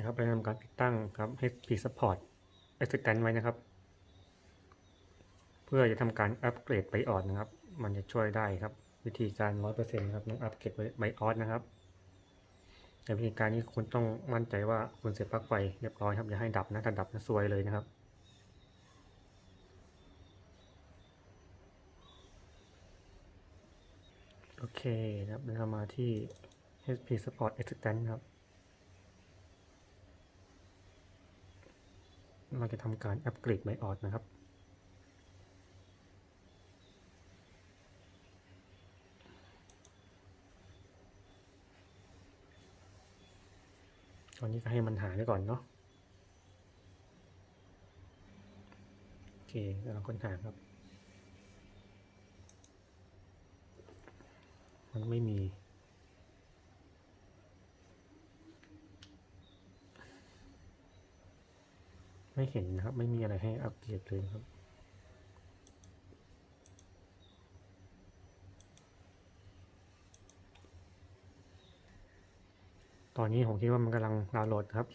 นะครับเราทำการติดตั้งครับ HP Support Assistant ไว้นะครับ เพื่อจะทำการอัปเกรดไบออดนะครับ มันจะช่วยได้ครับ วิธีการ 100%ครับต้องอัปเกรดไบออดนะครับแต่วิธีการนี้คุณต้องมั่นใจว่าคุณเสียบปลั๊กไฟเรียบร้อยครับอย่าให้ดับนะถ้าดับนะซวยเลยนะครับโอเคครับเรามาที่ HP Support Assistant ครับ เราจะทำการอัปเกรดไบออดนะครับ ตอนนี้ก็ให้มันหายไปก่อนเนาะโอเคเราค้นหาครับ มันไม่มี ไม่เห็นนะครับ ไม่มีอะไรให้อัปเกรดเลยครับ ตอนนี้ผมคิดว่ามันกำลังดาวน์โหลดครับ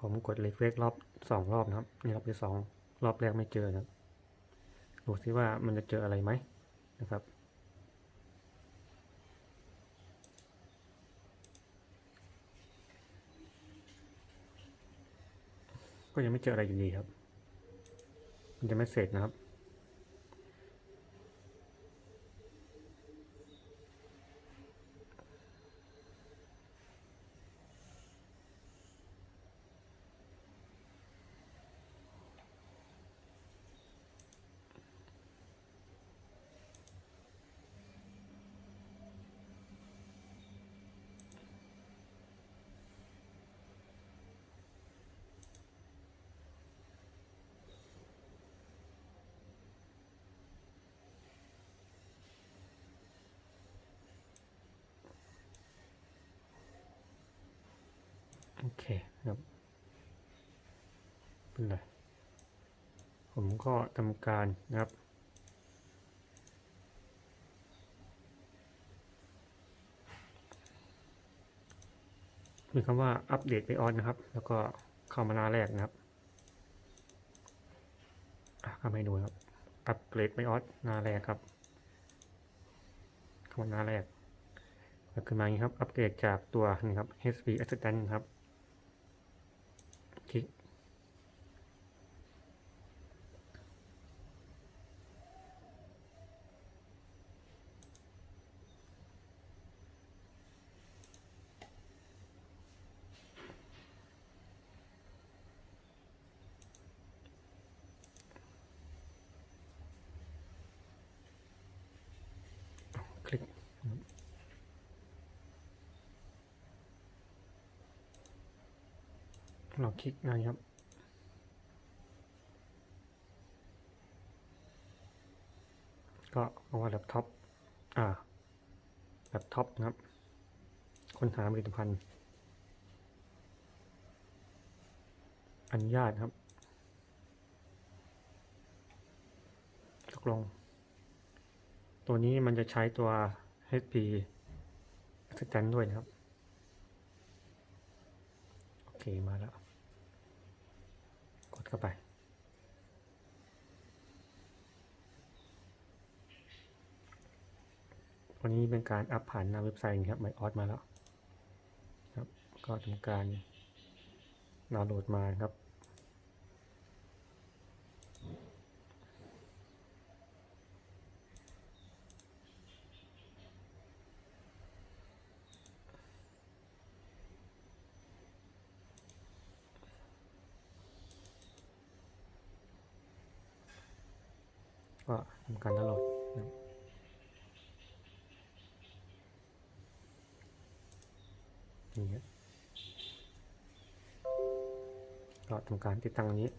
ผมกดรีเฟรชรอบสองรอบนะครับ นี่รอบที่สองรอบแรกไม่เจอนะครับดูซิว่ามันจะเจออะไรไหมนะครับ ก็ยังไม่เจออะไรอยู่ดีครับ มันจะไม่เสร็จนะครับ โอเคครับเป็นไรผมก็ทำการนะครับมีคำว่าอัปเดตไปออนนะครับ แล้วก็เข้ามาหน้าแรกนะครับเข้ามาดูครับ อัปเกรดไปออนหน้าแรกครับ เข้ามาหน้าแรกแล้วขึ้นมาอย่างนี้ครับ อัปเกรดจากตัวนี่ครับ HP Assistant ครับ คลิก คลิก เราคลิกนะครับ ก็เอาว่าแล็ปท็อปอ่าแล็ปท็อปนะครับ ค้นหาผลิตภัณฑ์อนุญาตครับตกลง ตัวนี้มันจะใช้ตัว HP Assistant ด้วยนะครับ โอเค มาแล้ว เข้าไป วันนี้เป็นการอัพผ่านหน้าเว็บไซต์นะครับไมออสมาแล้วครับ ก็ทำการดาวน์โหลดมาครับ ก็ทำการดาวน์โหลดนะครับอย่างเงี้ยก็ทำการติดตั้งอันนี้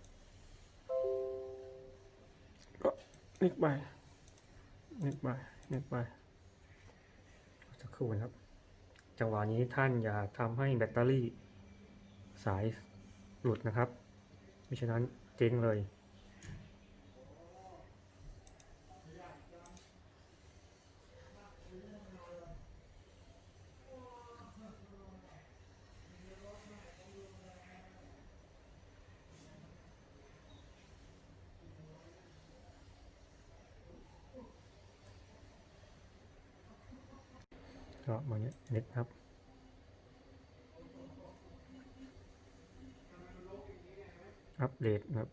ก็นิกไปนิกไปนิกไปสักครู่นะครับ จังหวะนี้ท่านอย่าทำให้แบตเตอรี่สายหลุดนะครับ ไม่ฉะนั้นเจ๊งเลย ก็มาเนี้ยเน็ตครับอัปเดตครับ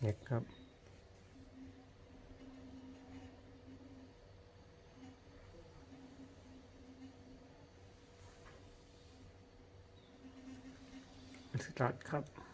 เน็ตครับ สตาร์ทครับ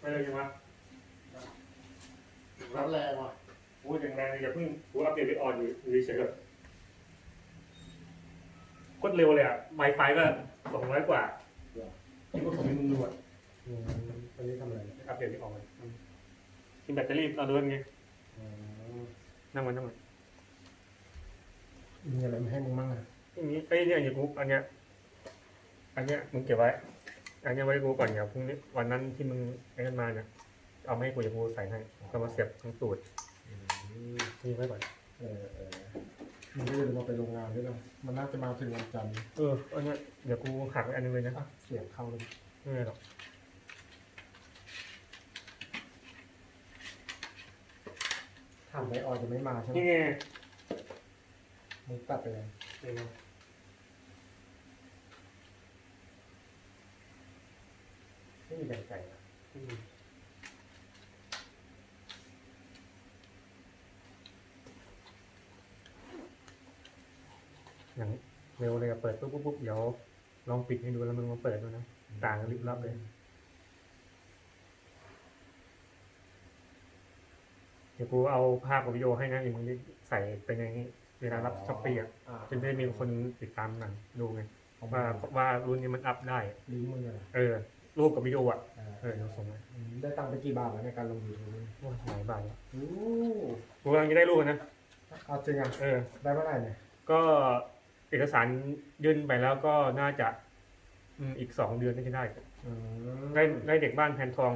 ไม่เลยยังวะร้อนแรงว่ะพูดอย่างแรงเลยอย่าเพิ่งกูอัปเดตไปออนอยู่อยู่เฉยๆก่อนโคตรเร็วเลยอะไวไฟก็สองร้อยกว่าที่กูส่งให้มึงดูอะอืมตอนนี้ทำอะไรอัปเดตไปออนกินแบตเตอรี่เราเดินไงนั่งมันนั่งมันมีอะไรมาให้มึงบ้างอะอันนี้ไอ้ยเนี่ยอย่ากูอันเนี้ยอันเนี้ยมึงเก็บไว้ อันเนี้ยไว้กูก่อนเดี๋ยวพรุ่งนี้วันนั้นที่มึงไอ้นั่นมาเนี่ยเอามาให้กูอย่ากูใส่ให้ก็มาเสียบทั้งตูดนี่ไว้ก่อนเออเออมึงก็เลยมาไปโรงงานด้วยนะมันน่าจะมาถึงวันจันทร์เอออันเนี้ยเดี๋ยวกูหักไว้อันนึงเลยนะอะเสียงเข้าเลยไม่เป็นไรหรอกถามไปออยจะไม่มาใช่ไหมนี่ไงมึงตัดไปเลยเดี๋ยวนะไม่มีแบ่ง ไก่นะอืมอย่างเร็วเลยอะเปิดปุ๊บปุ๊บปุ๊บเดี๋ยวลองปิดให้ดูแล้วมึงมาเปิดดูนะ ต่างกันลิบลับเลยเดี๋ยวกูเอาภาพกับวิดีโอให้นะเดี๋ยวมึงได้ใส่ไปในเวลารับช้อปปี้อะอ่าจะได้มีคนติดตามหนังดูไงว่าว่ารุ่นนี้มันอัพได้ลิงก์มึงเลยเออ รูปกับวิดีโออะอ่าเออเดี๋ยวส่งมาอืมได้ตังค์ไปกี่บาทแล้วในการลงยูทูบโอ้ยหลายบาทแล้วโอ้กูกำลังจะได้รูปนะเอาจริงอะเออ ได้เมื่อไหร่เนี่ยก็เอกสารยื่นไปแล้วก็น่าจะอืมอีกสองเดือนน่าจะได้ อืมได้ได้เด็กบ้านแพนทอง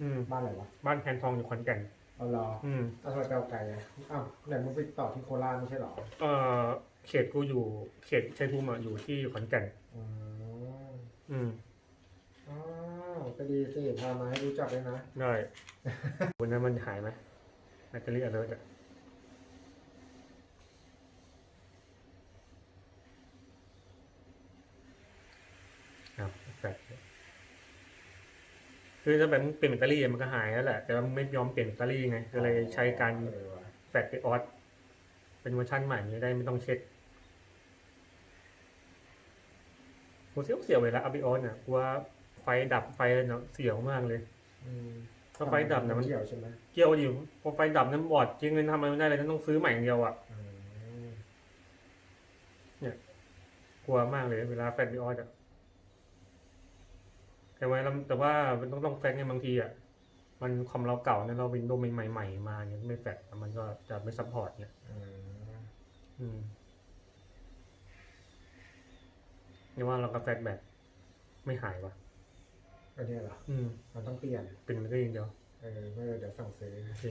อืม บ้านไหนวะบ้านแพนทองอยู่ขอนแก่น เอาเหรออืม เอาทำไมไปเอาไก่อะอ้าวไหนมึงไปต่อที่โคราชไม่ใช่เหรอเออเขตกูอยู่ เขตชัยภูมิอะอยู่ที่ขอนแก่น อืมอืมอ้าว ก็ดีสิพามาให้รู้จักเลยนะ ได้ วันนั้นมันหายไหมแบตเตอรี่อเลิร์อะครับแฟลชคือถ้าแบบมึงเปลี่ยนแบตเตอรี่มันก็หายแล้วแหละ แต่ว่ามึงไม่ยอมเปลี่ยนแบตเตอรี่ไงก็เลยใช้การเออว่ะแฟลชไปออสเป็นเวอร์ชันใหม่จะได้ไม่ต้องเช็ดกูเสียวเสียวเลยละอัพไปออสเนี่ยกูว่าไฟ ดับไฟเนาะเสียวมากเลย อืมถ้าไฟดับเนี่ยมัน เกี่ยวใช่ไหมเกี่ยวอยู่พอไฟดับนั้นบอดจริงเลยทำอะไรไม่ได้เลยต้องซื้อใหม่อย่างเดียวอะอืมกลัวมากเลย เวลาแฟลชไปออสอะแต่ว่าเราแต่ว่ามันต้องต้องแฟลชเนี่ยบางทีอะมันคอมเราเก่าเนี่ยเราวินโดว์ใหม่ๆใหม่ๆมาเนี่ยไม่แฟลชมันก็จะไม่ซัพพอร์ตเนี่ย อืมอืมนี่ว่าเราก็แฟลชแบบไม่หายวะ อันเนี้ยเหรอ อืม มันต้องเปลี่ยนเป็นมันก็อย่างเดียว เออไม่เดี๋ยวสั่งซื้อ โอเค